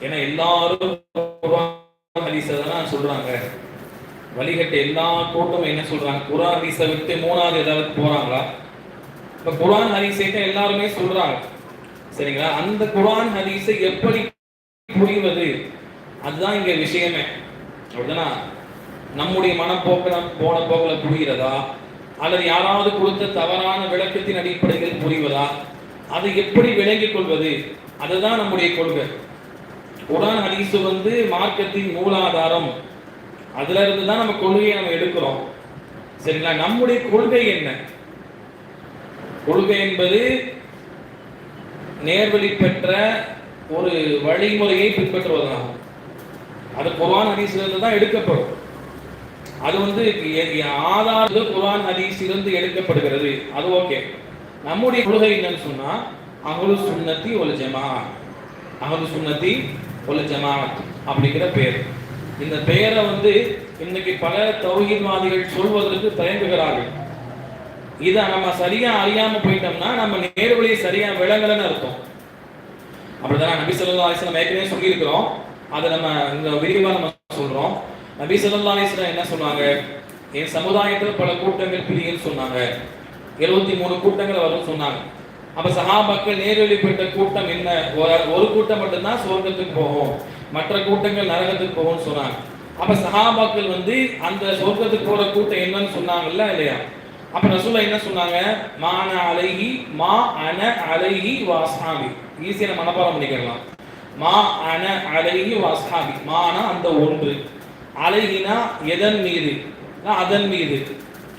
ஏன்னா எல்லாரும் தான் சொல்றாங்க. வழிகட்ட எல்லா கூட்டமும் என்ன சொல்றாங்க? குரான் ஹதீஸை விட்டு மூணாவது ஏதாவது போறாங்களா? இப்ப குர்ஆன் ஹதீஸை எல்லாருமே சொல்றாங்க. சரிங்களா? அந்த குர்ஆன் ஹரிசை எப்படி புரிவது? அதுதான் இங்க விஷயமே. அப்படின்னா நம்முடைய மனப்போக்கில் போன போக்கில் புரிகிறதா? அல்லது யாராவது கொடுத்த தவறான விளக்கத்தின் அடிப்படையில் புரிவதா? அதை எப்படி விளங்கிக் கொள்வது? அதுதான் நம்முடைய கொள்கை. குரான் ஹதீஸ் வந்து மார்க்கத்தின் மூலாதாரம். அதுல இருந்து தான் நம்ம கொள்கையை நம்ம எடுக்கிறோம். சரிங்களா? நம்முடைய கொள்கை என்ன? கொள்கை என்பது நேர்வழி பெற்ற ஒரு வழிமுறையை பின்பற்றுவதாகும். அது குர்ஆன் ஹதீஸ்லேருந்து தான் எடுக்கப்படும். அது வந்து எ- எ- ஆதார குர்ஆன் இருந்து எடுக்கப்படுகிறது. அது ஓகே. நம்முடைய கொள்கை என்னன்னு சொன்னா அகலு சுன்னத்தி ஒரு ஜமா அகலு சுன்னத்தி ஒரு ஜமாஅத் அப்படிங்கிற பெயர். இந்த பெயரை வந்து இன்னைக்கு பல தௌஹீத்வாதிகள் சொல்வதற்கு தயங்குகிறார்கள். இதை நம்ம சரியா அறியாம போயிட்டோம்னா நம்ம நேர்வழியை சரியா விளங்கலன்னு அர்த்தம். அப்படிதான் நபி சொல்லா அலிஸ்லாம் ஏற்கனவே சொல்லியிருக்கிறோம். அதை நம்ம இந்த விரிவாக நம்ம சொல்றோம். நபி சொல்லா அலிஸ்லாம் என்ன சொன்னாங்க? என் சமுதாயத்துல பல கூட்டங்கள் பிரியுன்னு சொன்னாங்க. எழுபத்தி மூணு கூட்டங்கள் வரும்னு சொன்னாங்க. அப்ப சஹாபாக்கள் நேர்வழி பெற்ற கூட்டம் என்ன? ஒரு- ஒரு கூட்டம் மட்டும்தான் சொர்க்கத்துக்கு போகும். மற்ற கூட்டங்கள் நரகத்துக்கு போகும்னு சொன்னாங்க. அப்ப சஹாபாக்கள் வந்து அந்த சொர்க்கத்துக்கு போற கூட்டம் என்னன்னு சொன்னாங்கல்ல இல்லையா? அப்ப ரசூலா என்ன சொன்னாங்க? மான அழகி மா அன அழகி வாசாமி ஈஸியா நம்ம மனப்பாடம் பண்ணிக்கலாம். மா அன அழகி வாசாமி மானா அந்த ஒன்று. அழகினா எதன் மீது? அதன் மீது.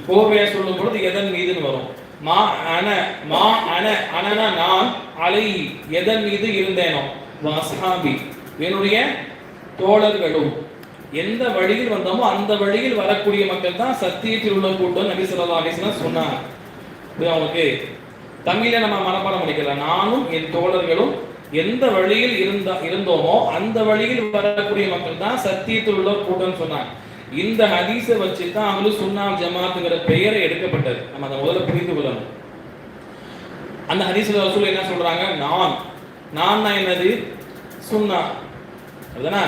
கோவையா சொல்லும் பொழுது எதன் மீதுன்னு வரும். மா அன மா அன அனனா நான் அலை எதன் மீது இருந்தேனோ? வாசாபி என்னுடைய தோழர்களும் எந்த வழியில் வந்தோமோ அந்த வழியில் வரக்கூடிய மக்கள் தான் சத்தியத்தில் உள்ள கூட்டம் நபி சொல்லா அலிஸ்லாம் வஸல்லம் சொன்னாங்க. இது அவங்களுக்கு தமிழை நம்ம மனப்பாடம் பண்ணிக்கலாம். நானும் என் தோழர்களும் எந்த வழியில் இருந்தா இருந்தோமோ அந்த வழியில் வரக்கூடிய மக்கள் தான் சத்தியத்தில் உள்ள கூட்டம்னு சொன்னாங்க. இந்த ஹதீஸை வச்சு தான் அவங்களும் சுன்னால் ஜமாத்துங்கிற பெயரை எடுக்கப்பட்டது. நம்ம அதை முதல்ல புரிந்து கொள்ளணும். அந்த ஹதீஸில் ரசூல் என்ன சொல்றாங்க? நான். நான் என்னது? சுன்னா. அதுதானே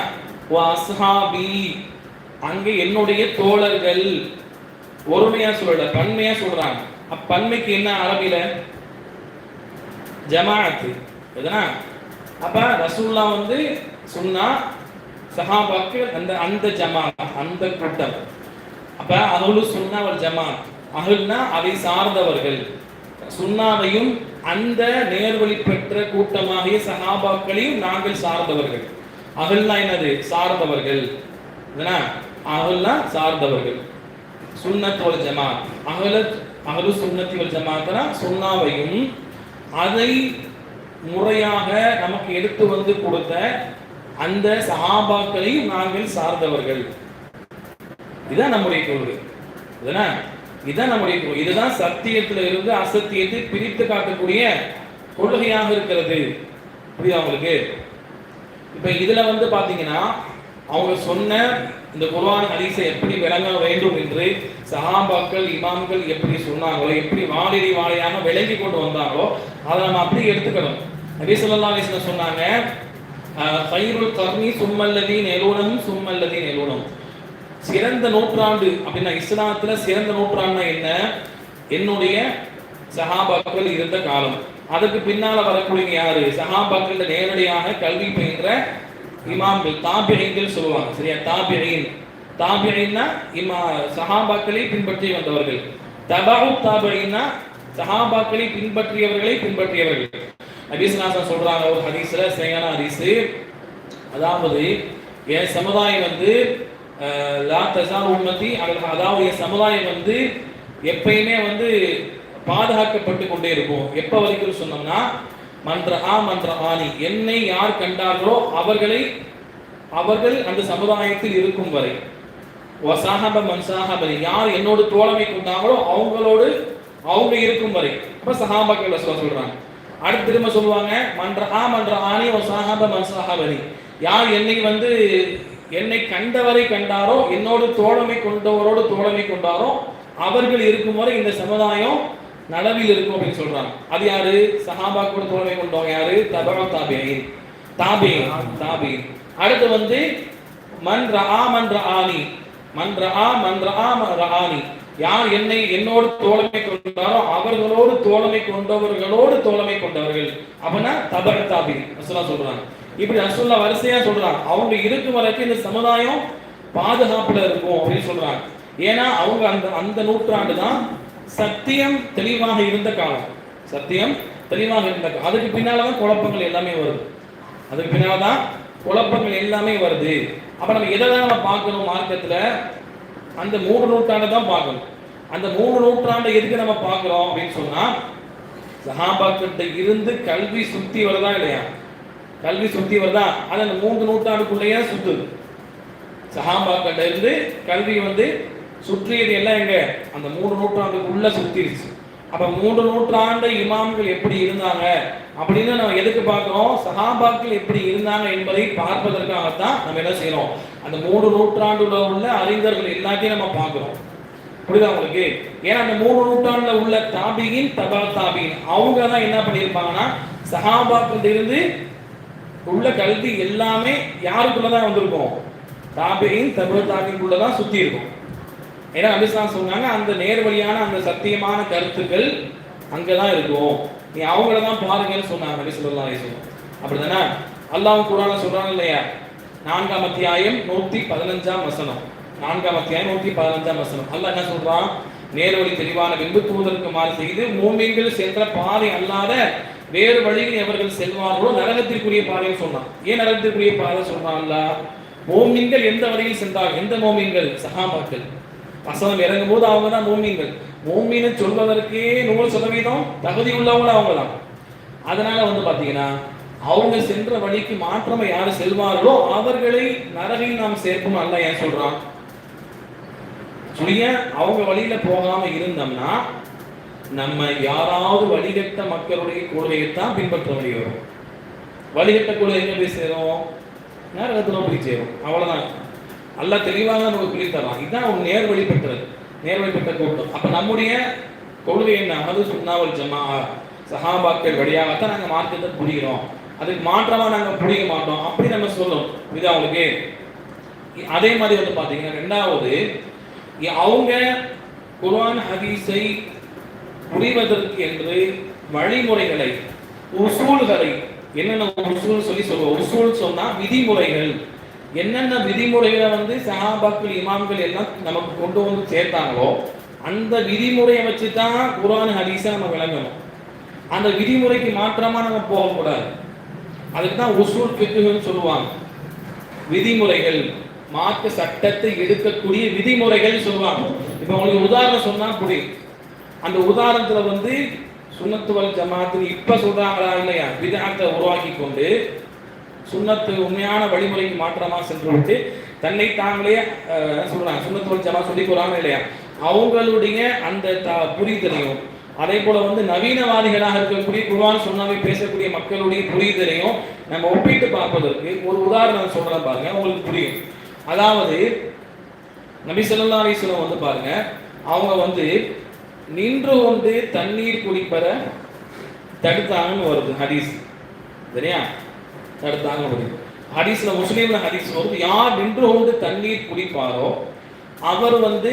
அஸ்ஹாபி. அங்கே என்னுடைய தோழர்கள். ஒருமையா சொல்லல பன்மையா சொல்றாங்க. அப்ப பன்மைக்கு என்ன அரபியில் ஜமாத்து எதுனா அப்ப ரசூல்லா வந்து சுன்னா சஹாபாக்கள் அந்த அந்த ஜமா அந்த கூட்டம். அப்ப அவளும் சுன்னா ஒரு ஜமாத் அகல்னா அதை சார்ந்தவர்கள். சுன்னாவையும் அந்த நேர்வழி பெற்ற கூட்டமாகிய சஹாபாக்களையும் நாங்கள் சார்ந்தவர்கள். அகல்னா என்னது? சார்ந்தவர்கள். அகல்னா சார்ந்தவர்கள். சுண்ணத்தோல் ஜமா ஜமாத் அகலத் அகலு சுண்ணத்தி ஒரு ஜமாத்னா சுண்ணாவையும் அதை முறையாக நமக்கு எடுத்து வந்து கொடுத்த அந்த சஹாபாக்களையும் நாங்கள் சார்ந்தவர்கள். இதுதான் நம்முடைய கொள்கை இதுதானே இதுதான் நம்முடைய கொள்கை இதுதான் சத்தியத்தில் இருந்து அசத்தியத்தை பிரித்து காட்டக்கூடிய கொள்கையாக இருக்கிறது. புரியுது அவங்களுக்கு இப்போ இதில் வந்து பார்த்தீங்கன்னா அவங்க சொன்ன இந்த குருவான ஹதீஸை எப்படி விளங்க வேண்டும் என்று சஹாபாக்கள் இமாம்கள் எப்படி சொன்னாங்களோ எப்படி வாழிடி வாழையாக விளங்கி கொண்டு வந்தாங்களோ அதை நம்ம அப்படியே எடுத்துக்கணும். நபி ஸல்லல்லாஹு சொன்னாங்க ஃபைருல் கர்னி சும்மல்லதி நெலோனம் சும்மல்லதி நெலோனம். சிறந்த நூற்றாண்டு அப்படின்னா இஸ்லாத்துல சிறந்த நூற்றாண்டுனா என்ன? என்னுடைய சஹாபாக்கள் இருந்த காலம். அதுக்கு பின்னால வரக்கூடிய யாரு? சஹாபாக்கள் நேரடியாக கல்வி பயின்ற இமாம்கள் தாபியங்கள் சொல்லுவாங்க. சரியா? தாபியின். தாபியின்னா இமா சஹாபாக்களை பின்பற்றி வந்தவர்கள். தபாவு தாபியின்னா சஹாபாக்களை பின்பற்றியவர்களை பின்பற்றியவர்கள். நபீஸ்நாசன் சொல்றாங்க ஒரு ஹதீஸ்ல சரியான ஹதீஸ். அதாவது என் சமுதாயம் வந்து லா தசா உம்மதி அதாவது என் சமுதாயம் வந்து எப்பயுமே வந்து பாதுகாக்கப்பட்டு கொண்டே இருக்கும். எப்ப வரைக்கும் சொன்னோம்னா மன்ற ஆ மன்ற ஆணி என்னை யார் கண்டார்களோ அவர்களை அவர்கள் அந்த சமுதாயத்தில் இருக்கும் வரை. வசாகப மன்சாஹபரி யார் என்னோடு தோழமை கொண்டாங்களோ அவங்களோடு அவங்க இருக்கும் வரை. அப்ப சஹாபாக்கள் சொல்றாங்க. அடுத்து திரும்ப சொல்லுவாங்க மன்ற ஆ மன்ற ஆணி வசாஹப மன்சாஹபரி யார் என்னை வந்து என்னை கண்டவரை கண்டாரோ என்னோடு தோழமை கொண்டவரோடு தோழமை கொண்டாரோ அவர்கள் இருக்கும் வரை இந்த சமுதாயம் நலவில் இருக்கும் அப்படின்னு சொல்றாங்க. அது யாரு? கூட தோழமை கொண்டவங்க யாரு? தபரம் தாபியின். தாபி தாபி அடுத்து வந்து மன்ற ஆ மன்ற ஆனி. மன்ற ஆ மன்ற ஆ மன்ற ரஆனி யார் என்னை என்னோடு தோழமை கொண்டாரோ அவர்களோடு தோழமை கொண்டவர்களோடு தோழமை கொண்டவர்கள். அப்படின்னா தப தாபி சொல்றாங்க. இப்படி ரசூல்லா வரிசையா சொல்றாங்க. அவங்க இருக்கும் வரைக்கும் இந்த சமுதாயம் பாதுகாப்புல இருக்கும் அப்படின்னு சொல்றாங்க. ஏன்னா அவங்க அந்த அந்த நூற்றாண்டு தான் சத்தியம் தெளிவாக இருந்த காலம். சத்தியம் தெளிவாக இருந்த காலம். அதுக்கு பின்னாலதான் குழப்பங்கள் எல்லாமே வருது. அதுக்கு பின்னால்தான் குழப்பங்கள் எல்லாமே வருது. அப்ப நம்ம எதை தான் நம்ம பார்க்கணும் மார்க்கத்துல? அந்த மூணு நூற்றாண்டு தான் பார்க்கணும். அந்த மூணு நூற்றாண்டை எதுக்கு நம்ம பார்க்குறோம் அப்படின்னு சொன்னால் சஹாபாக்கிட்ட இருந்து கல்வி சுத்தி வருதா இல்லையா? கல்வி சுத்தி வருதா? அது அந்த மூன்று நூற்றாண்டுக்குள்ளேயே சுத்துது. சஹாபாக்கிட்ட இருந்து கல்வி வந்து சுற்றியது எல்லாம் எங்க? அந்த மூணு நூற்றாண்டுக்குள்ள சுத்திருச்சு. அப்ப மூன்று நூற்றாண்டு இமாம்கள் எப்படி இருந்தாங்க அப்படின்னு நம்ம எதுக்கு பார்க்கிறோம்? சஹாபாக்கள் எப்படி இருந்தாங்க என்பதை பார்ப்பதற்காகத்தான் நம்ம என்ன செய்யறோம்? அந்த மூணு நூற்றாண்டுல உள்ள அறிஞர்கள் எல்லாத்தையும் நம்ம பார்க்கிறோம். புரியுதா உங்களுக்கு? ஏன்னா அந்த மூணு நூற்றாண்டுல உள்ள தாபியின் தபா தாபியின் அவங்க தான் என்ன பண்ணியிருப்பாங்கன்னா சஹாபாக்கள் இருந்து உள்ள கல்வி எல்லாமே யாருக்குள்ளதான் வந்திருக்கும்? தாபியின் தபா தாபிக்குள்ள தான் சுத்தி இருக்கும் ஏன்னா அபிஸ்லாம் சொன்னாங்க அந்த நேர்வழியான அந்த சத்தியமான கருத்துக்கள் அங்கதான் இருக்கும். நீ அவங்கள தான் பாருங்கன்னு சொன்னாங்க நபி சொல்லலாம் அலிஸ்லாம் அப்படிதானே அல்லாஹ் குரான சொல்றாங்க இல்லையா? நான்காம் அத்தியாயம் நூத்தி பதினஞ்சாம் வசனம். நான்காம் அத்தியாயம் நூத்தி பதினஞ்சாம் வசனம். அல்லாஹ் என்ன சொல்றான்? நேர்வழி தெளிவான பின்பு தூதருக்கு மாறு செய்து மூமின்கள் சென்ற பாதை அல்லாத வேறு வழியில் எவர்கள் செல்வார்களோ நரகத்திற்குரிய பாதைன்னு சொன்னான். ஏன் நரகத்திற்குரிய பாதை சொன்னான் அல்லாஹ்? மோமின்கள் எந்த வழியில் சென்றார்கள் எந்த மோமின்கள்? சஹாபாக்கள். வசனம் இறங்கும் போது அவங்க தான் மோமீன்கள். மோமீன்னு சொல்வதற்கே நூறு சதவீதம் தகுதி உள்ளவங்களும் அவங்க தான் அதனால வந்து பாத்தீங்கன்னா அவங்க சென்ற வழிக்கு மாற்றமா யாரு செல்வார்களோ அவர்களை நரகில் நாம் சேர்ப்போம் அல்ல ஏன் சொல்றான்? சொல்லிய அவங்க வழியில போகாம இருந்தோம்னா நம்ம யாராவது வழிகட்ட மக்களுடைய கொள்கையைத்தான் பின்பற்ற வேண்டி வரும். வழிகட்ட கொள்கை எங்க போய் சேரும்? நேரத்தில் போய் சேரும். அவ்வளவுதான். நல்லா தெளிவாக நமக்கு சொல்லி இதுதான் ஒரு நேர்வழி பெற்றது நேர்வழி பெற்ற கூட்டம். அப்போ நம்முடைய கொள்கை என்ன? அது சுண்ணாவல் ஜமா சஹாபாக்கள் வழியாகத்தான் நாங்கள் மார்க்கத்தை புரிகிறோம். அதுக்கு மாற்றமாக நாங்கள் புரிய மாட்டோம். அப்படி நம்ம சொல்லணும். இது அவங்களுக்கு அதே மாதிரி வந்து பார்த்தீங்கன்னா ரெண்டாவது அவங்க குர்ஆன் ஹதீஸை புரிவதற்கு என்று வழிமுறைகளை உசூல்களை என்னென்ன உசூல் சொல்லி சொல்லுவோம். உசூல் சொன்னால் விதிமுறைகள். என்னென்ன விதிமுறைகளை வந்து சஹாபாக்கள் இமாம்கள் எல்லாம் நமக்கு கொண்டு வந்து சேர்த்தாங்களோ அந்த விதிமுறையை வச்சு தான் குரான் ஹதீஸாக நம்ம விளங்கணும். அந்த விதிமுறைக்கு மாற்றமாக நம்ம போகக்கூடாது. அதுக்கு தான் உசூல் பிக்குன்னு சொல்லுவாங்க. விதிமுறைகள் மார்க்க சட்டத்தை எடுக்கக்கூடிய விதிமுறைகள் சொல்லுவாங்க. இப்போ உங்களுக்கு உதாரணம் சொன்னால் புரியும் அந்த உதாரணத்தில் வந்து சுண்ணத்துவல் ஜமாத்து இப்போ சொல்கிறாங்களா இல்லையா? விதாத்தை உருவாக்கி கொண்டு சுண்ணத்து உண்மையான வழிமுறைக்கு மாற்றமாக சென்று விட்டு தன்னை தாங்களே சொல்றாங்க சுண்ணத்துவல் ஜமா சொல்லி போறாங்க இல்லையா? அவங்களுடைய அந்த புரிதலையும் அதே போல வந்து நவீனவாதிகளாக இருக்கக்கூடிய குருவான் சொன்னாவே பேசக்கூடிய மக்களுடைய புரிதலையும் நம்ம ஒப்பிட்டு பார்ப்பதற்கு ஒரு உதாரணம் சொல்றேன் பாருங்க உங்களுக்கு புரியும். அதாவது நபி சொல்லா அலைஹி வந்து பாருங்க அவங்க வந்து நின்று கொண்டு தண்ணீர் குடிப்பற தடுத்தாங்கன்னு வருது ஹதீஸ். சரியா? தடுத்தாங்க வருது ஹதீஸ்ல முஸ்லீம்ல ஹதீஸ் வருது யார் நின்று கொண்டு தண்ணீர் குடிப்பாரோ அவர் வந்து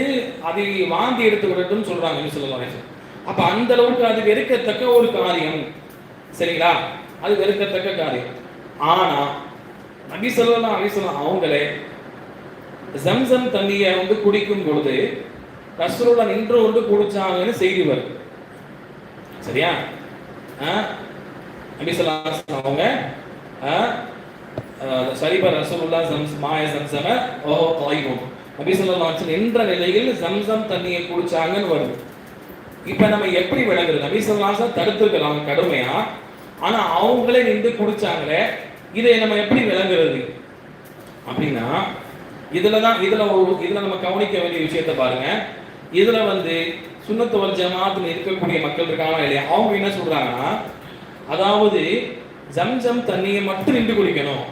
அதை வாந்தி எடுத்து விடட்டும்னு சொல்றாங்க நபி அப்ப அந்த அளவுக்கு அது வெறுக்கத்தக்க ஒரு காரியம். சரிங்களா? அது வெறுக்கத்தக்க காரியம். ஆனா நபி சொல்லலாம் அலைஹி சொல்லலாம் அவங்களே ஜம்சம் தண்ணியை வந்து குடிக்கும் பொழுது ரசூலுல்லா நின்று கொண்டு குடிச்சாங்கன்னு செய்தி வருது. சரியா? நபி ஸல்லல்லாஹு அவங்க சரிப ரசூலுல்லா சம்ஸ் மாய சம்சம ஓஹோ தாயிபும் நபி ஸல்லல்லாஹு என்ற நின்ற நிலையில் சம்சம் தண்ணியை குடிச்சாங்கன்னு வருது. இப்போ நம்ம எப்படி விளங்குறது? நபி ஸல்லல்லாஹு தடுத்துருக்கலாம் கடுமையா. ஆனால் அவங்களே நின்று குடிச்சாங்களே இதை நம்ம எப்படி விளங்குறது? அப்படின்னா இதில் தான் இதில் ஒரு இதில் நம்ம கவனிக்க வேண்டிய விஷயத்த பாருங்க. இதில் வந்து சுண்ணத்து வல் இருக்கக்கூடிய மக்கள் இருக்காங்களா இல்லையா? அவங்க என்ன சொல்கிறாங்கன்னா அதாவது ஜம்ஜம் தண்ணியை மட்டும் நின்று குடிக்கணும்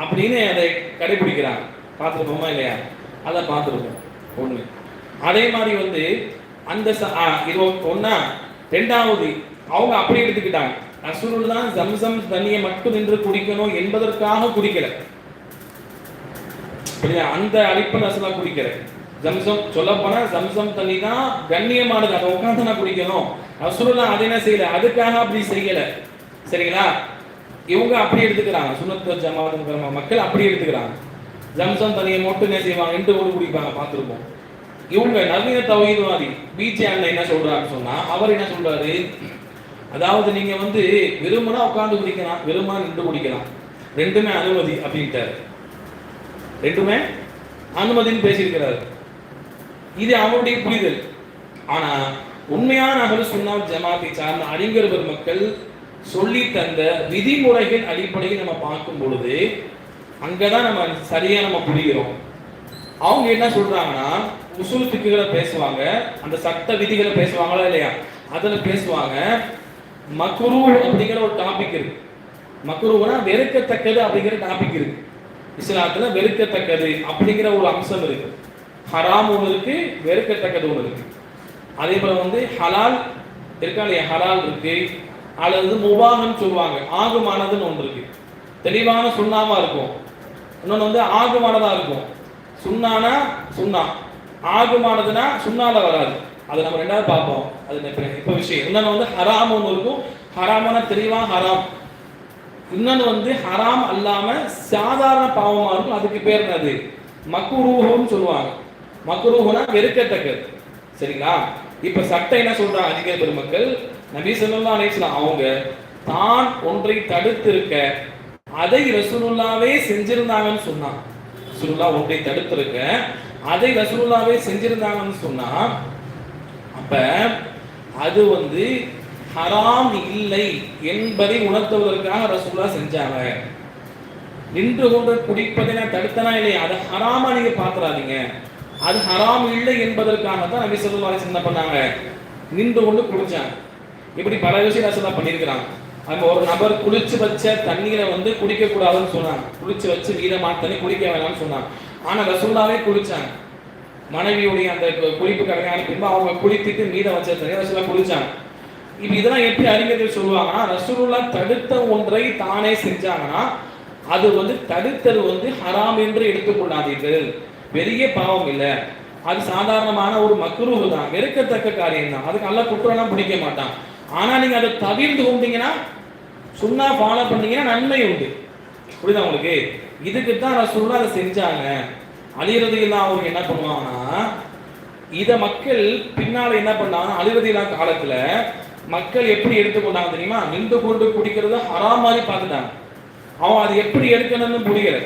அப்படின்னு அதை கடைபிடிக்கிறாங்க. பார்த்துருப்போமா இல்லையா? அதை பார்த்துருப்போம் ஒண்ணு. அதே மாதிரி வந்து அந்த ச- இது ஒண்ணா. ரெண்டாவது அவங்க அப்படி எடுத்துக்கிட்டாங்க. ரசூலுல்லா ஜம்சம் தண்ணியை மட்டும் நின்று குடிக்கணும் என்பதற்காக குடிக்கல. அந்த அடிப்படை ரசூலா குடிக்கல. ஜம்சம் சொல்ல போனா ஜம்சம் தண்ணி தான் கண்ணியமானது அதை உட்காந்து நான் குடிக்கணும். ரசூலுல்லா அதை என்ன செய்யல? அதுக்காக அப்படி செய்யல. சரிங்களா? இவங்க அப்படி எடுத்துக்கிறாங்க. சுனத்து ஜமாத் மக்கள் அப்படி எடுத்துக்கிறாங்க. ஜம்சம் தனியை மட்டும் என்ன செய்வாங்க. ரெண்டு கூட குடிப்பாங்க. பார்த்துருப்போம். இவங்க நவீன தவீதவாதி பிஜே அண்ணன் என்ன சொல்றாருன்னு சொன்னா அவர் என்ன சொல்றாரு? அதாவது நீங்க வந்து வெறுமனா உட்காந்து குடிக்கலாம். வெறுமனா நின்று குடிக்கலாம். ரெண்டுமே அனுமதி அப்படின்ட்டாரு. ரெண்டுமே அனுமதின்னு பேசியிருக்கிறாரு. இது அவருடைய புரிதல். ஆனா உண்மையான அகல் சுன்னாத் ஜமாத்தை சார்ந்த அறிஞர் பெருமக்கள் சொல்லி தந்த விதிமுறைகள் அடிப்படையில் நம்ம பார்க்கும் பொழுது அங்கதான் நம்ம சரியா நம்ம புரிகிறோம். அவங்க என்ன சொல்றாங்கன்னா உசூல் திக்குகளை பேசுவாங்க அந்த சட்ட விதிகளை பேசுவாங்களா இல்லையா? அதுல பேசுவாங்க மக்ரூ அப்படிங்கிற ஒரு டாபிக் இருக்கு. மக்ரூனா வெறுக்கத்தக்கது அப்படிங்கிற டாபிக் இருக்கு. இஸ்லாத்துல வெறுக்கத்தக்கது அப்படிங்கிற ஒரு அம்சம் இருக்கு. ஹராம் ஒன்று இருக்கு வெறுக்கத்தக்கது ஒன்று இருக்கு. அதே போல வந்து ஹலால் இருக்கா இல்லையா? ஹலால் இருக்கு. அல்லது முபாகன்னு சொல்லுவாங்க. ஆகுமானதுன்னு ஒன்று இருக்கு. தெளிவான சுண்ணாமா இருக்கும். இன்னொன்று வந்து ஆகுமானதா இருக்கும். சுண்ணானா சுண்ணா. ஆகுமானதுன்னா சுண்ணால வராது. அதை நம்ம ரெண்டாவது பார்ப்போம். அது இப்ப விஷயம். இன்னொன்று வந்து ஹராம் ஒன்று இருக்கும். ஹராமான தெளிவா ஹராம். இன்னொன்று வந்து ஹராம் அல்லாம சாதாரண பாவமா இருக்கும். அதுக்கு பேர் என்னது? மக்குரூஹுன்னு சொல்லுவாங்க. மக்குரூஹுனா வெறுக்கத்தக்கது. சரிங்களா? இப்ப சட்டை என்ன சொல்றாங்க அதிக பெருமக்கள் நபி ஸல்லல்லாஹு அலிஸ்லாம் அவங்க தான் ஒன்றை தடுத்திருக்க அதை ரசூலுல்லாவே செஞ்சிருந்தாங்கன்னு சொன்னான். ரசூலுல்லா ஒன்றை தடுத்திருக்க அதை ரசூலுல்லாவே செஞ்சிருந்தாங்கன்னு சொன்னா அப்ப அது வந்து ஹராம் இல்லை என்பதை உணர்த்துவதற்காக ரசூலா செஞ்சாங்க. நின்று கொண்டு குடிப்பதை நான் தடுத்தனா இல்லையா? அது ஹராமா நீங்க பாத்துறாதீங்க. அது ஹராம் இல்லை என்பதற்காக தான் நபி ஸல்லல்லாஹு அலைஹி என்ன பண்ணாங்க? நின்று கொண்டு குடிச்சாங்க. இப்படி பல விஷயம் ரசூலா பண்ணியிருக்கிறாங்க. அங்க ஒரு நபர் குளிச்சு வச்ச தண்ணீரை வந்து குடிக்க கூடாதுன்னு சொன்னாங்க. குளிச்சு வச்சு மீதமான தண்ணி குடிக்க வேணாம்னு சொன்னாங்க. ஆனா ரசூலாவே குளிச்சாங்க மனைவியுடைய அந்த குளிப்பு கடையான பின்பு அவங்க குளித்துட்டு மீதம் வச்ச தண்ணி ரசூலா குளிச்சாங்க இப்ப இதெல்லாம் எப்படி அறிஞர்கள் சொல்லுவாங்கன்னா ரசூலுல்லா தடுத்த ஒன்றை தானே செஞ்சாங்கன்னா அது வந்து தடுத்தது வந்து ஹராம் என்று எடுத்துக்கொள்ளாதீர்கள். பெரிய பாவம் இல்லை. அது சாதாரணமான ஒரு மக்குருவு தான். வெறுக்கத்தக்க காரியம் தான் அதுக்கு நல்ல குற்றம்லாம் பிடிக்க மாட்டான். ஆனால் நீங்கள் அதை தவிர்த்து கொண்டீங்கன்னா சுண்ணா ஃபாலோ பண்ணீங்கன்னா நன்மை உண்டு. புரியுதா உங்களுக்கு? இதுக்கு தான் ரசூலுல்லா அதை செஞ்சாங்க. அழியறதுலாம் அவங்க என்ன பண்ணுவாங்கன்னா இதை மக்கள் பின்னால் என்ன பண்ணாங்க அழிவதில்லா காலத்தில் மக்கள் எப்படி எடுத்துக்கொண்டாங்க தெரியுமா? நின்று கொண்டு குடிக்கிறத ஹராம் மாதிரி பார்த்துட்டாங்க. அவன் அது எப்படி எடுக்கணும்னு புரியல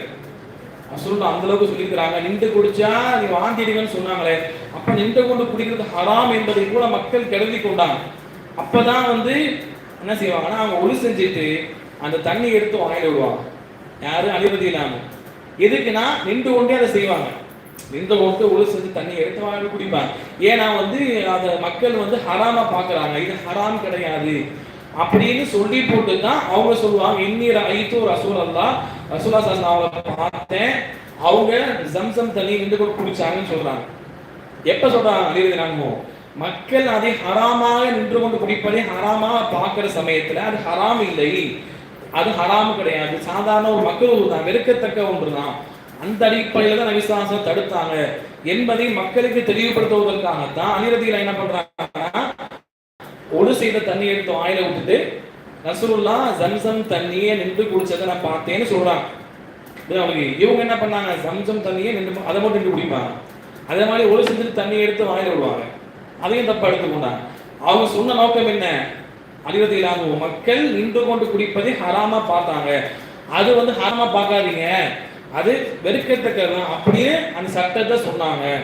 ரசூலுல்லாஹ் அந்த அளவுக்கு சொல்லியிருக்கிறாங்க. நின்று குடிச்சா நீ வாந்திடுங்கன்னு சொன்னாங்களே. அப்ப நின்று கொண்டு குடிக்கிறது ஹராம் என்பதை கூட மக்கள் கருதி கொண்டாங்க. அப்பதான் வந்து என்ன செய்வாங்கன்னா அவங்க ஒளி செஞ்சுட்டு அந்த தண்ணி எடுத்து வாயில விடுவாங்க. யாரும் அனுமதி இல்லாம. எதுக்குன்னா நின்று கொண்டே அதை செய்வாங்க. நின்று கொண்டு ஒளி செஞ்சு தண்ணி எடுத்து வாயில குடிப்பாங்க. ஏன்னா வந்து அதை மக்கள் வந்து ஹராமா பாக்குறாங்க. இது ஹராம் கிடையாது. அப்படின்னு சொல்லி போட்டு தான் அவங்க சொல்லுவாங்க. இன்னிர ஐத்து ரசூல் அல்லா ரசூலா சாஸ் அவங்கள பார்த்தேன். அவங்க ஜம்சம் தண்ணி நின்று கொண்டு குடிச்சாங்கன்னு சொல்றாங்க. எப்ப சொல்றாங்க? அழிவதினாமோ மக்கள் அதை ஹராமாக நின்று கொண்டு குடிப்பதை ஹராமாக பார்க்குற சமயத்தில் அது ஹராம் இல்லை. அது ஹராம் கிடையாது. சாதாரண ஒரு மக்கள் தான் வெறுக்கத்தக்க ஒன்று தான். அந்த அடிப்படையில் தான் நபிசாசம் தடுத்தாங்க என்பதை மக்களுக்கு தெளிவுபடுத்துவதற்காகத்தான் அனிரதியில் என்ன பண்றாங்கன்னா ஒரு செய்த தண்ணி எடுத்து வாயில விட்டுட்டு நசுருல்லா ஜம்சம் தண்ணியே நின்று குடிச்சதை நான் பார்த்தேன்னு சொல்றாங்க. இது அவங்களுக்கு இவங்க என்ன பண்ணாங்க? ஜம்சம் தண்ணியே நின்று அதை மட்டும் நின்று குடிப்பாங்க. அதே மாதிரி ஒரு செஞ்சு தண்ணி எடுத்து வாயில விடுவாங்க. அதையும் தப்பா எடுத்துக்கொண்டாங்க அவங்க சொன்ன நோக்கம் என்ன? அழிவது இல்லாம மக்கள் நின்று கொண்டு குடிப்பதை ஹராமா பார்த்தாங்க. அது வந்து ஹராமா பார்க்காதீங்க. அது வெறுக்கத்தக்கதான் அப்படியே அந்த சட்டத்தை சொன்னாங்க.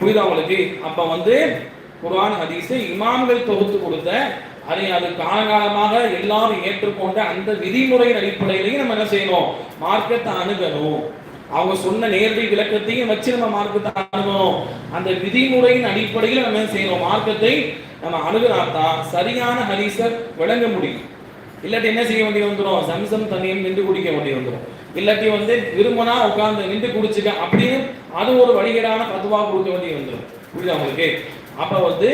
புரியுதா உங்களுக்கு? அப்ப வந்து குர்ஆன் ஹதீஸ் இமாம்கள் தொகுத்து கொடுத்த அதை அது காலகாலமாக எல்லாரும் ஏற்றுக்கொண்ட அந்த விதிமுறையின் அடிப்படையிலையும் நம்ம என்ன செய்யணும்? மார்க்கத்தை அணுகணும். அவங்க சொன்ன நேரடி விளக்கத்தையும் வச்சு நம்ம மார்க்கத்தை அணுகணும். அந்த விதிமுறையின் அடிப்படையில் நம்ம என்ன செய்யணும்? மார்க்கத்தை நம்ம அணுகினாதான் சரியான ஹரிசர் விளங்க முடியும். இல்லாட்டி என்ன செய்ய வேண்டி வந்துடும் சம்சம் தண்ணியும் நின்று குடிக்க வேண்டி வந்துடும் இல்லாட்டி வந்து விரும்பினா உட்கார்ந்து நின்று குடிச்சுக்க அப்படின்னு அது ஒரு வழிகேடான பதுவாக கொடுக்க வேண்டி வந்துடும் புரியுதா உங்களுக்கு? அப்போ வந்து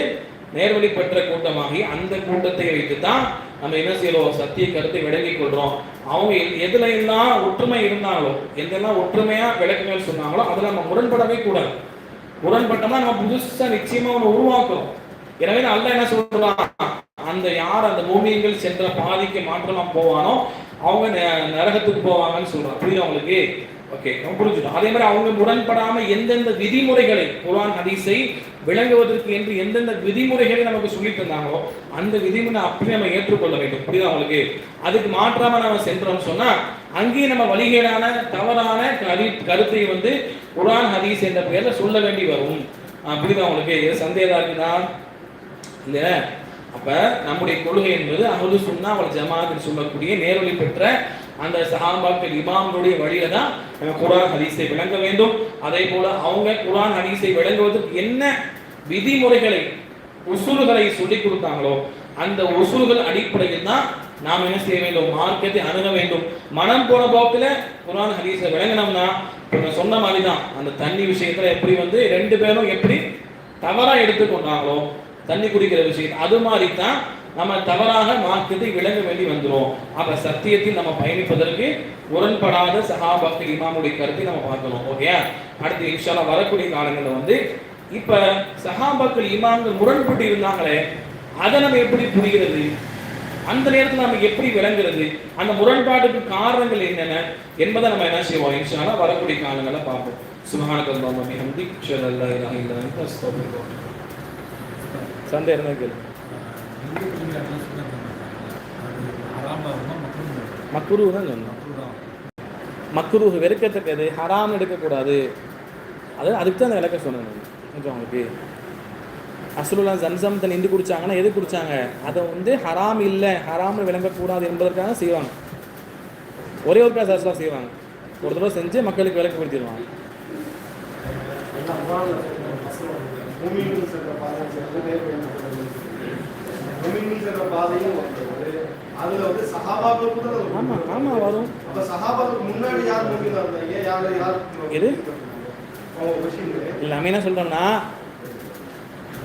நேர்வழி பெற்ற கூட்டமாகி அந்த கூட்டத்தை வைத்து தான் நம்ம என்ன செய்யறோம் சத்திய கருத்தை விளங்கிக் கொள்றோம். அவங்க எ- எதுல எல்லாம் ஒற்றுமை இருந்தாலும் எதெல்லாம் ஒற்றுமையா விளக்குங்கள் சொன்னாங்களோ அதுல நம்ம முரண்படவே கூடாது. முரண்பட்டோம்னா நம்ம புதுசா நிச்சயமா ஒன்று உருவாக்குறோம் எனவே அல்ல என்ன சொல்றான்? அந்த யார் அந்த பூமியங்கள் சென்ற பாதிக்கு மாற்றமா போவானோ அவங்க நரகத்துக்கு போவாங்கன்னு சொல்றான். புரியுது அவங்களுக்கு ஓகே நம்ம அதே மாதிரி அவங்க முரண்படாமல் எந்தெந்த விதிமுறைகளை குர்ஆன் ஹதீஸை விளங்குவதற்கு என்று எந்தெந்த விதிமுறைகளை நமக்கு சொல்லித் தந்தாங்களோ அந்த விதிமுறை அப்படியே நம்ம ஏற்றுக்கொள்ள வேண்டும். புரியுதா அவங்களுக்கு அதுக்கு மாற்றாம நம்ம சென்றோம்னு சொன்னா அங்கேயும் நம்ம வழிகேடான தவறான கரு கருத்தை வந்து குரான் ஹதீஸ் என்ற பெயர்ல சொல்ல வேண்டி வரும். அப்படிதான் புரியுதா உங்களுக்கு? எது சந்தேகம் இருக்குதா? இல்ல. அப்ப நம்முடைய கொள்கை என்பது அஹ்லு சொன்னால் அவள் ஜமாத்னு சொல்லக்கூடிய நேரொலி பெற்ற அந்த சஹாபாக்கள் இமாம்களுடைய வழியில தான் நம்ம குரான் ஹதீஸை விளங்க வேண்டும். அதே போல அவங்க குரான் ஹதீஸை விளங்குவதற்கு என்ன விதிமுறைகளை உசூல்களை சொல்லி கொடுத்தாங்களோ அந்த உசூல்கள் அடிப்படையில் தான் நாம் என்ன செய்ய வேண்டும்? மார்க்கத்தை அணுக வேண்டும். மனம் போன போக்கில் குரான் ஹதீஸை விளங்கினோம்னா இப்ப சொன்ன மாதிரி தான் அந்த தண்ணி விஷயத்துல எப்படி வந்து ரெண்டு பேரும் எப்படி தவறா எடுத்துக்கொண்டாங்களோ தண்ணி குடிக்கிற விஷயம் அது மாதிரி தான் நம்ம தவறாக மார்க்கத்தை விளங்க வேண்டி வந்துரும். அப்ப சத்தியத்தில் நம்ம பயணிப்பதற்கு முரண்படாத சஹாபாக்கள் இமாமுடைய கருத்தை நம்ம பார்க்கணும். ஓகே அடுத்து இன்ஷால்லா வரக்கூடிய காலங்களில் வந்து இப்ப சஹாபாக்கள் இமாம்கள் முரண்பட்டு இருந்தாங்களே அதை நம்ம எப்படி புரிகிறது? அந்த நேரத்தில் நம்ம எப்படி விளங்குறது? அந்த முரண்பாட்டுக்கு காரணங்கள் என்னென்ன என்பதை நம்ம என்ன செய்வோம்? இன்ஷால்லா வரக்கூடிய காலங்களை பார்ப்போம். சுபஹானக்கல்லாஹு பிஹம்திக் அஷ்ஹது அல்லா இலாஹா இல்லா அன்த மக்குரு தான் சொன்னோம் மக்குரு வெறுக்கத்தக்கது ஹராம் எடுக்கக்கூடாது அது அதுக்கு தான் அந்த விளக்க சொன்னேன் கொஞ்சம் அவங்களுக்கு அசுலுல்லா ஜம்சம் தன் இந்து குடிச்சாங்கன்னா எது குடிச்சாங்க அதை வந்து ஹராம் இல்லை ஹராம்னு விளங்கக்கூடாது என்பதற்காக செய்வாங்க ஒரே ஒரு பேச அசுலா செய்வாங்க ஒரு தடவை செஞ்சு மக்களுக்கு விளக்கப்படுத்திடுவாங்க பூமியில் பூமியில் சென்ற பாதையும் வந்தது அதுல வந்து சஹாபாக்கள் கூட ஒரு ஆமா ஆமா வரும். அப்ப சஹாபாக்களுக்கு முன்னாடி யார் மூமினா இருந்தாங்க யார் யார் எது? எல்லாமே என்ன சொல்றோம்னா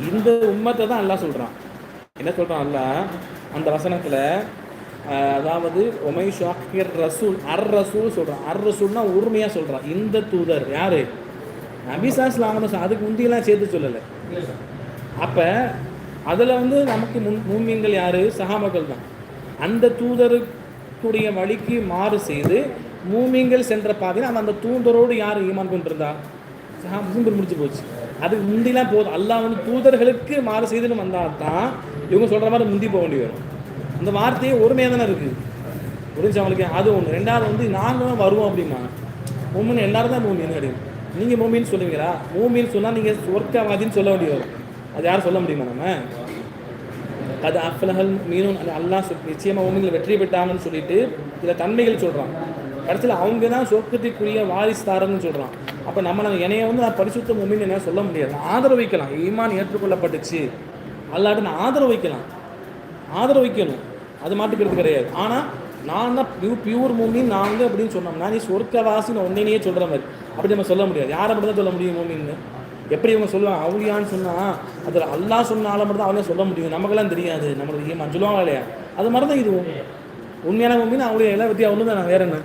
இந்த உம்மத்தை தான் அல்லாஹ் சொல்றான். என்ன சொல்றான் அல்லாஹ்? அந்த வசனத்துல அதாவது ஒமை ஷாக்கிர் ரசூல் அர் ரசூல் சொல்றான். அர் ரசூல்னா உரிமையா சொல்றான். இந்த தூதர் யாரு? நபிசாஸ்லாம் அதுக்கு முந்தியெல்லாம் சேர்த்து சொல்லலை. அப்ப அதில் வந்து நமக்கு முன் மூமியங்கள் யார்? சகாமக்கள் தான். அந்த தூதருக்குடைய வழிக்கு மாறு செய்து மூமியங்கள் சென்ற பாதையில் அந்த அந்த தூதரோடு யார் ஈமான் கொண்டிருந்தா? சஹா முஸ்லிம் முடிஞ்சு போச்சு. அதுக்கு முந்திலாம் போதும். அல்லாஹ் வந்து தூதர்களுக்கு மாறு செய்துன்னு வந்தால் தான் இவங்க சொல்கிற மாதிரி முந்தி போக வேண்டி வரும். அந்த வார்த்தையே ஒருமையாக தானே இருக்குது புரிஞ்சு அவங்களுக்கு அது ஒன்று ரெண்டாவது வந்து நாங்களும் வருவோம் அப்படின்னா மூமின் எல்லாரும் தான் மூமின்னு கிடையாது நீங்கள் மூமின்னு சொல்லுவீங்களா? மூமின்னு சொன்னால் நீங்கள் சொர்க்கவாதின்னு சொல்ல வேண்டி வரும். அது யாரும் சொல்ல முடியுமா நம்ம? அது அஃப்லஹல் மீனும் அது அல்லாஹ் சொல் நிச்சயமாக உண்மைகளை வெற்றி பெற்றாங்கன்னு சொல்லிட்டு சில தன்மைகள் சொல்கிறான் கடைசியில் அவங்க தான் சொர்க்கத்திற்குரிய வாரிசுதாரன்னு சொல்கிறான் அப்போ நம்ம நம்ம என்னைய வந்து நான் பரிசுத்த மூமின்னு என்ன சொல்ல முடியாது. ஆதரவு வைக்கலாம். ஈமான் ஏற்றுக்கொள்ளப்பட்டுச்சு. அல்லாட்டு நான் ஆதரவு வைக்கலாம். ஆதரவு வைக்கணும். அது மாட்டுக்கிறது கிடையாது. ஆனால் நான் தான் பியூ பியூர் மூமின் நாங்கள் அப்படின்னு சொன்னோம்னா நீ சொர்க்கவாசின்னு ஒன்னையே சொல்கிற மாதிரி. அப்படி நம்ம சொல்ல முடியாது. யாரை மட்டும் தான் சொல்ல முடியும் மூமின்னு? எப்படி இவங்க சொல்லுவாங்க? அவுளியான்னு சொன்னால் அதில் அல்லாஹ் சொன்னாலும் மட்டும் தான் அவளே சொல்ல முடியும். நமக்கெல்லாம் தெரியாது. நம்மளுக்கு ஈமான் சொல்லுவாங்க இல்லையா? அது மாதிரி தான் இதுவும் உண்மையான மூமின் அவளியா எல்லாம் பற்றி அவ்வளோ தான் நான் வேற என்ன?